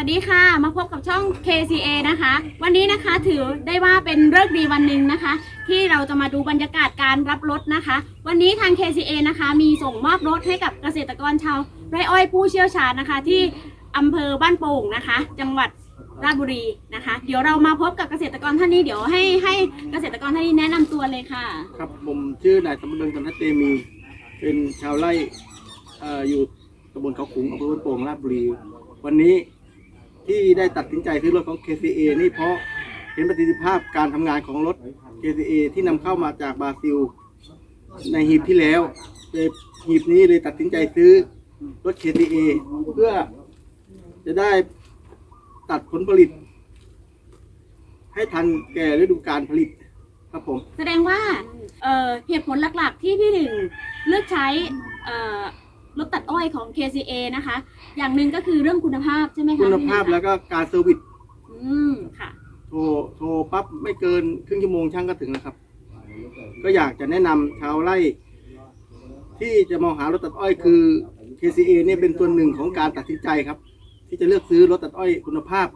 วัสดีค่ะ มาพบกับช่อง KCA นะคะ วันนี้นะคะถือได้ว่าเป็นเลิกษ์ดีวันหนึ่งนะคะ ที่เราจะมาดูบรรยากาศการรับรถนะคะ วันนี้ทาง KCA นะคะมีส่งมอบรถให้กับเกษตรกรชาวไร่อ้อยผู้เชี่ยวชาญนะคะ ที่อำเภอบ้านโป่งนะคะ จังหวัดราชบุรีนะคะ เดี๋ยวเรามาพบกับเกษตรกรท่านนี้เดี๋ยวให้ให้เกษตรกรท่านนี้แนะนำตัวเลยค่ะ ครับผมชื่อนายสมบูรณ์จันทเตมี เป็นชาวไร่เอ่ออยู่ตำบลเขาขุงอำเภอบ้านโป่งราชบุรี วันนี้ ที่ได้ตัดสินใจซื้อรถของ KCA นี่เพราะเห็นประสิทธิภาพการทำงานของรถ KCA ที่นำเข้ามาจากบราซิล ในหีบที่แล้วเลยหีบนี้เลยตัดสินใจซื้อรถ KCA เพื่อจะได้ตัดผลผลิต ให้ทันแก่ฤดูการผลิตครับผม แสดงว่าเอ่อเหตุผลหลักๆที่พี่หนึ่งเลือกใช้เอ่อ รถตัดอ้อยของ KCA นะคะ อย่างหนึ่งก็คือเรื่องคุณภาพใช่ไหมคะคุณภาพพี่หนึ่งะแล้วก็การเซอร์วิสอืมค่ะ โทรโทรปั๊บไม่เกินครึ่งชั่วโมงช่างก็ถึงแล้วครับ ก็อยากจะแนะนำชาวไร่ ที่จะมองหารถตัดอ้อยคือ KCA เนี่ยเป็นส่วนหนึ่งของการตัดสินใจครับ ที่จะเลือกซื้อรถตัดอ้อยคุณภาพ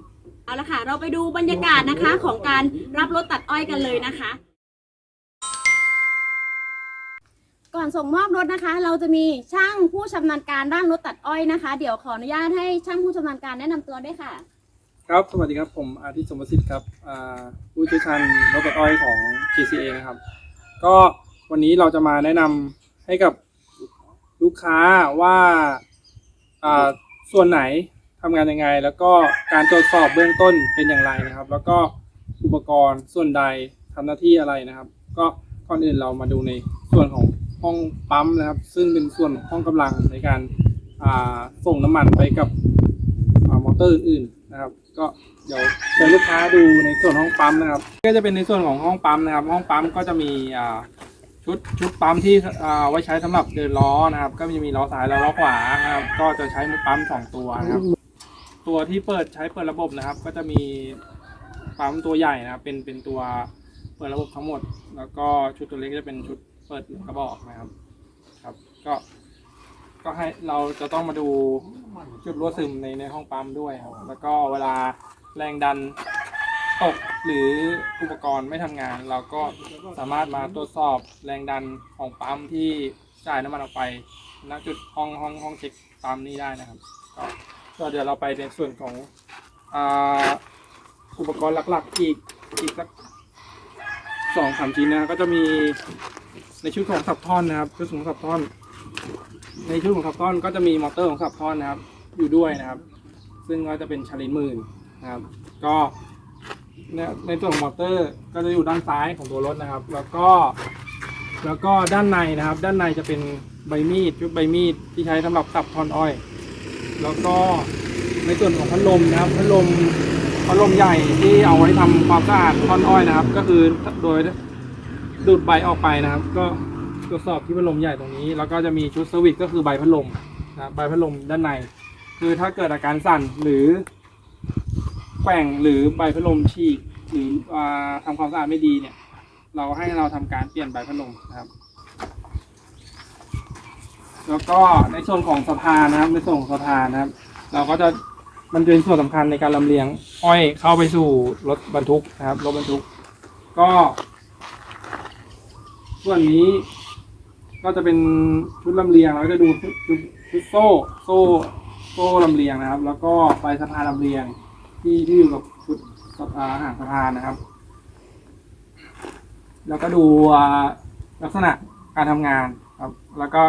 เอาละค่ะ เราไปดูบรรยากาศนะคะของการรับรถตัดอ้อยกันเลยนะคะ ก่อนส่งมอบรถนะคะ เราจะมีช่างผู้ชำนาญการด้านรถตัดอ้อยนะคะ เดี๋ยวขออนุญาตให้ช่างผู้ชำนาญการแนะนำตัวด้วยค่ะ ครับ สวัสดีครับ ผมอาทิตย์สมบัติสิทธิ์ครับอ่าผู้เชี่ยวชาญรถตัดอ้อยของ KCA นะครับ ก็วันนี้เราจะมาแนะนำให้กับลูกค้าว่าอ่าส่วนไหนทำงานยังไง แล้วก็การตรวจสอบเบื้องต้นเป็นอย่างไรนะครับ แล้วก็อุปกรณ์ส่วนใดทำหน้าที่อะไรนะครับ ก็ก่อนอื่นเรามาดูในส่วนของ ห้องปั๊มนะครับ ซึ่งเป็นส่วนของห้องกำลังในการาส่งน้ำมันไปกับอมอเตอร์อื่นๆนะครับ ก็เดี๋ยวเชิญลูกค้าดูในส่วนห้องปั๊มนะครับ ก็จะเป็นในส่วนของห้องปั๊มนะครับ ห้องปั๊มก็จะมีชุดชุดปั๊มที่อ่าไว้ใช้สำหรับเดินล้อนะครับ ก็จะมีล้อซ้ายและล้อขวานะครับ ก็จะใช้ปั๊มสองตัวนะครับ ตัวที่เปิดใช้เปิดระบบนะครับ ก็จะมีปั๊มตัวใหญ่นะครับ เป็นเป็นตัวเปิดระบบทั้งหมด แล้วก็ชุดตัวเล็กจะเป็นชุด เปิดกระบอกนะครับ ครับ ก็ ก็ให้เราจะต้องมาดูจุดรั่วซึมในในห้องปั๊มด้วยครับ แล้วก็เวลาแรงดันตกหรืออุปกรณ์ไม่ทำงาน เราก็สามารถมาตรวจสอบแรงดันของปั๊มที่จ่ายน้ำมันออกไปณจุดห้องห้องห้องเช็คปั๊มนี้ได้นะครับ ก็ก็เดี๋ยวเราไปในส่วนของอ่าอุปกรณ์หลักๆอีกอีกสักสองสามชิ้นนะครับก็จะมี ในชุดของสับท่อนนะครับชุดของสับท่อน ในชุดของขับท่อนก็จะมีมอเตอร์ของขับท่อนนะครับ อยู่ด้วยนะครับ ซึ่งก็จะเป็นชาลินหมื่นนะครับ ก็ในในส่วนของมอเตอร์ก็จะอยู่ด้านซ้ายของตัวรถนะครับ แล้วก็แล้วก็ด้านในนะครับ ด้านในจะเป็นใบมีดชุดใบมีดที่ใช้สำหรับสับท่อนอ้อย แล้วก็ในส่วนของพัดลมนะครับพัดลมพัดลมใหญ่ที่เอาไว้ทำความสะอาดท่อนอ้อยนะครับ ก็คือโดย ดูดใบออกไปนะครับ ก็ตรวจสอบที่พัดลมใหญ่ตรงนี้ แล้วก็จะมีชุดสวิตช์ก็คือใบพัดลมนะใบพัดลมด้านใน คือถ้าเกิดอาการสั่นหรือแกว่งหรือใบพัดลมฉีกหรืออ่าทำความสะอาดไม่ดีเนี่ย เราให้เราทำการเปลี่ยนใบพัดลมนะครับ แล้วก็ในส่วนของสะพานนะครับ ในส่วนของสะพานนะครับ เราก็จะมันเป็นส่วนสำคัญในการลำเลียงอ้อยเข้าไปสู่รถบรรทุกนะครับรถบรรทุก ก็ ส่วนนี้ ก็จะเป็นชุดลำเลียงเราจะดูชุดชุดโซ่โซ่โซ่ลำเลียงนะครับ แล้วก็ปลายสะพานลำเลียง ที่ที่อยู่กับชุดอาหางสะพานนะครับ แล้วก็ดูลักษณะการทำงานครับ แล้วก็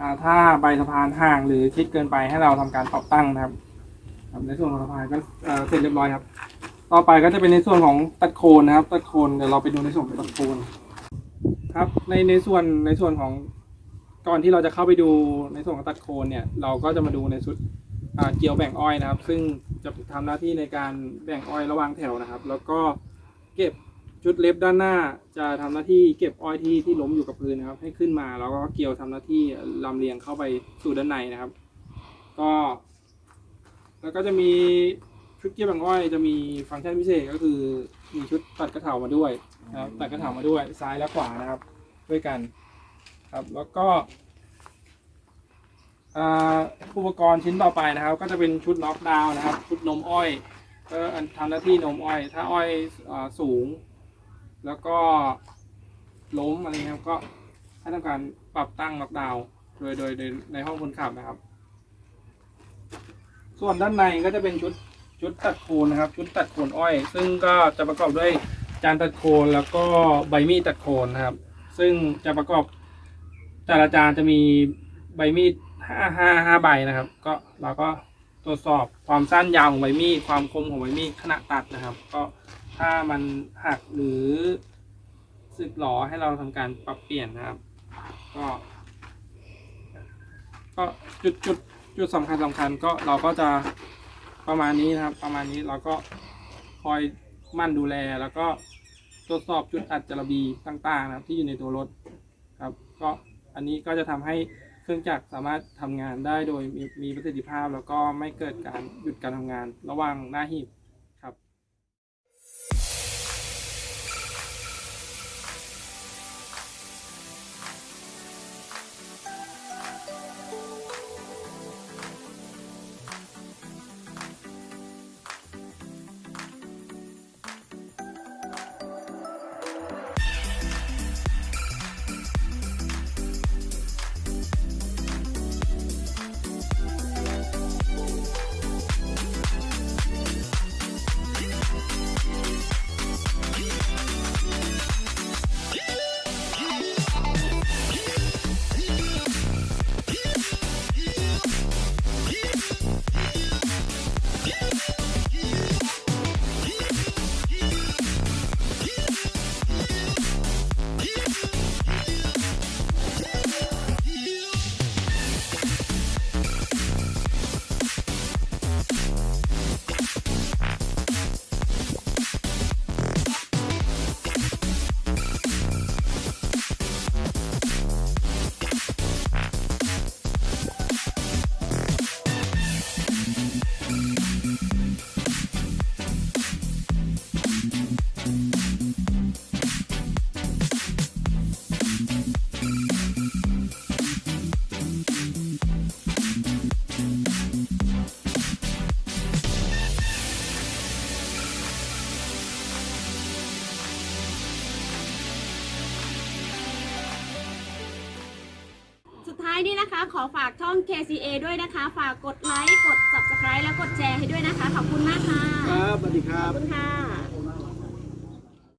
อ่าถ้าใบสะพานห่างหรือชิดเกินไปให้เราทำการปรับตั้งนะครับในส่วนของสะพานก็เสร็จเรียบร้อยครับ ต่อไปก็จะเป็นในส่วนของตัดโคนนะครับ ตัดโคนเดี๋ยวเราไปดูในส่วนของตัดโคน ครับในในส่วนในส่วนของก่อนที่เราจะเข้าไปดูในส่วนของตัดโคนเนี่ย เราก็จะมาดูในชุดเกี่ยวแบ่งอ้อยนะครับ ซึ่งจะทำหน้าที่ในการแบ่งอ้อยระหว่างแถวนะครับ แล้วก็เก็บชุดเล็บด้านหน้า จะทำหน้าที่เก็บอ้อยที่ที่ล้มอยู่กับพื้นนะครับ ให้ขึ้นมาแล้วก็เกี่ยวทำหน้าที่ลำเลียงเข้าไปสู่ด้านในนะครับ ก็ แล้วก็จะมี ชุดเกี่ยวแบ่งอ้อยจะมีฟังก์ชันพิเศษก็คือมีชุดตัดกระเถามาด้วยนะครับตัดกระถางมาด้วยซ้ายและขวานะครับ ด้วยกัน ครับแล้วก็อ่าอุปกรณ์ชิ้นต่อไปนะครับ ก็จะเป็นชุดน็อกดาวน์นะครับ ชุดนมอ้อยก็ทำหน้าที่นมอ้อย ถ้าอ้อยอาสูง แล้วก็ล้มอะไรเงี้ยครับก็ให้ทำการปรับตั้งน็อกดาวน์โดยโดยในห้องคนขับนะครับ ส่วนด้านในก็จะเป็นชุด ชุดตัดโคนนะครับ ชุดตัดโคนอ้อย ซึ่งก็จะประกอบด้วยจานตัดโคนแล้วก็ใบมีดตัดโคนนะครับ ซึ่งจะประกอบแต่ละจานจะมีใบมีดห้าห้าห้าใบนะครับ ก็เราก็ตรวจสอบความสั้นยาวของใบมีดความคมของใบมีดขณะตัดนะครับ ก็ถ้ามันหักหรือสึกหรอให้เราทำการปรับเปลี่ยนนะครับ ก็ ก็จุดจุดจุดสำคัญสำคัญก็เราก็จะ ประมาณนี้นะครับ ประมาณนี้เราก็คอยมั่นดูแลแล้วก็ตรวจสอบจุดอัดจารบีต่างๆนะครับ ที่อยู่ในตัวรถครับ ก็อันนี้ก็จะทำให้เครื่องจักรสามารถทำงานได้โดยมีมีประสิทธิภาพ แล้วก็ไม่เกิดการหยุดการทำงานระหว่างหน้าหีบายนี้นะคะ ขอฝากช่อง KCA ด้วยนะคะ ฝากกดไลค์ กด subscribe และกดแชร์ให้ด้วยนะคะ ขอบคุณมากค่ะ ครับสวัสดีคขรัอบบ คุณค่ะ